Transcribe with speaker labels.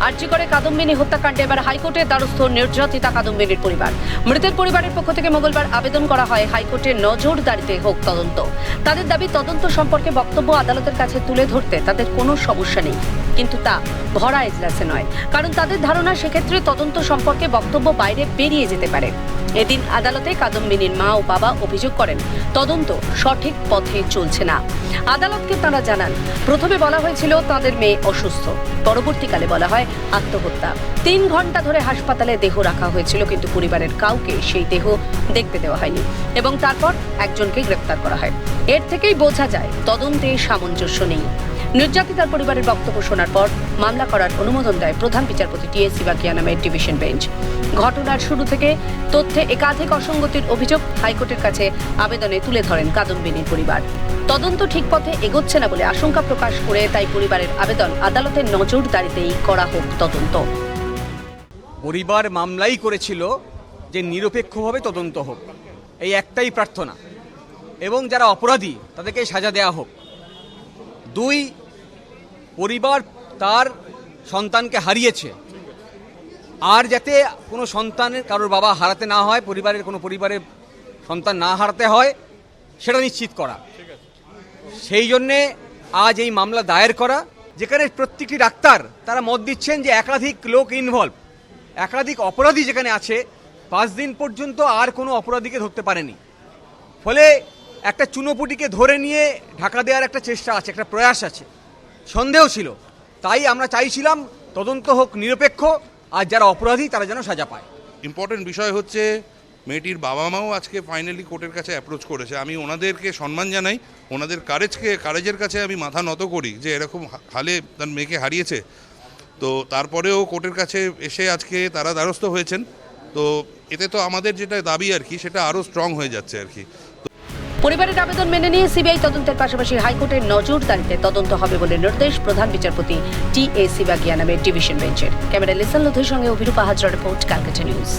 Speaker 1: আর্জি করে কাদম্বিনী হত্যাকাণ্ডে এবার হাইকোর্টের দ্বারস্থ নির্যাতিতা কাদম্বিনীর পরিবার। মৃতের পরিবারের পক্ষ থেকে মঙ্গলবার আবেদন করা হয় হাইকোর্টের নজরদারিতে হোক তদন্ত। তাদের দাবি তদন্ত সম্পর্কে বক্তব্য আদালতের কাছে তুলে ধরতে তাদের কোনো সমস্যা নেই। কিন্তু তা ভরা এজলাসে নয়। কারণ তাদের ধারণা সেক্ষেত্রে তদন্ত সম্পর্কে বক্তব্য বাইরে বেরিয়ে যেতে পারে। এদিন আদালতে কাদম্বিনীর মা ও বাবা অভিযোগ করেন, তদন্ত সঠিক পথে চলছে না। আদালতকে তারা জানান, প্রথমে বলা হয়েছিল তাদের মেয়ে অসুস্থ। পরবর্তীকালে বলা হয় আত্মহত্যা। তিন ঘণ্টা ধরে হাসপাতালে দেহ রাখা হয়েছিল, কিন্তু পরিবারের কাউকে সেই দেহ দেখতে দেওয়া হয়নি এবং তারপর একজনকে গ্রেপ্তার করা হয়। এর থেকেই বোঝা যায়, তদন্তে সামঞ্জস্য নেই। নির্যাতিতার পরিবারের বক্তব্য শোনার পর মামলা করার অনুমোদন দেয় প্রধান বিচারপতি টি এস সিবাকিয়া নামের ডিভিশন বেঞ্চ। ঘটনার শুরু থেকে তথ্যে একাধিক অসঙ্গতির অভিযোগ হাইকোর্টের কাছে আবেদনে তুলে ধরেন কাদম্বিনীর পরিবার। তদন্ত ঠিক পথে এগোচ্ছে না বলে আশঙ্কা প্রকাশ করে তাই পরিবারের আবেদন আদালতের নজরদারিতেই করা হোক তদন্ত।
Speaker 2: পরিবার মামলাই করেছিল যে নিরপেক্ষভাবে তদন্ত হোক। এই একটাই প্রার্থনা। এবং যারা অপরাধী, তাদেরকে সাজা দেয়া হোক। দুই পরিবার তার সন্তানকে হারিয়েছে। আর যাতে কোনো সন্তানের কারোর বাবা হারাতে না হয়, পরিবারের কোনো পরিবারের সন্তান না হারাতে হয়, সেটা নিশ্চিত করা। সেই জন্যে আজ এই মামলা দায়ের করা, যেখানে প্রত্যেকটি ডাক্তার তারা মত দিচ্ছেন যে একাধিক লোক ইনভলভ একাধিক অপরাধী যেখানে আছে, পাঁচ দিন পর্যন্ত আর কোনো অপরাধীকে ধরতে পারেনি। ফলে একটা চুনোপুটিকে ধরে নিয়ে ঢাকা দেওয়ার একটা চেষ্টা আছে, একটা প্রয়াস আছে। সন্দেহ ছিল। তাই আমরা চাইছিলাম তদন্ত হোক নিরপেক্ষ, আর যারা অপরাধী তারা যেন সাজা পায়।
Speaker 3: ইম্পর্টেন্ট বিষয় হচ্ছে, মেয়েটির বাবা মাও আজকে ফাইনালি কোর্টের কাছে অ্যাপ্রোচ করেছে। আমি ওনাদেরকে সম্মান জানাই, ওনাদের কারেজকে কারেজের কাছে আমি মাথা নত করি যে এরকম হালে তার মেয়েকে হারিয়েছে। তো তারপরেও কোর্টের কাছে এসে আজকে তারা দ্বারস্থ হয়েছেন। তো এতে তো আমাদের যেটা দাবি আর কি, সেটা আরও স্ট্রং হয়ে যাচ্ছে আর কি।
Speaker 1: পরিবারের আবেদন মেনে নিয়ে সিবিআই তদন্তের পাশাপাশি হাইকোর্টের নজরদারিতে তদন্ত হবে বলে নির্দেশ প্রধান বিচারপতি টি এ সিবাগিয়া নামের ডিভিশন বেঞ্চের। ক্যামেরা লিসান লোধের সঙ্গে অভিরূপা হাজরা রিপোর্ট, ক্যালকাটা নিউজ।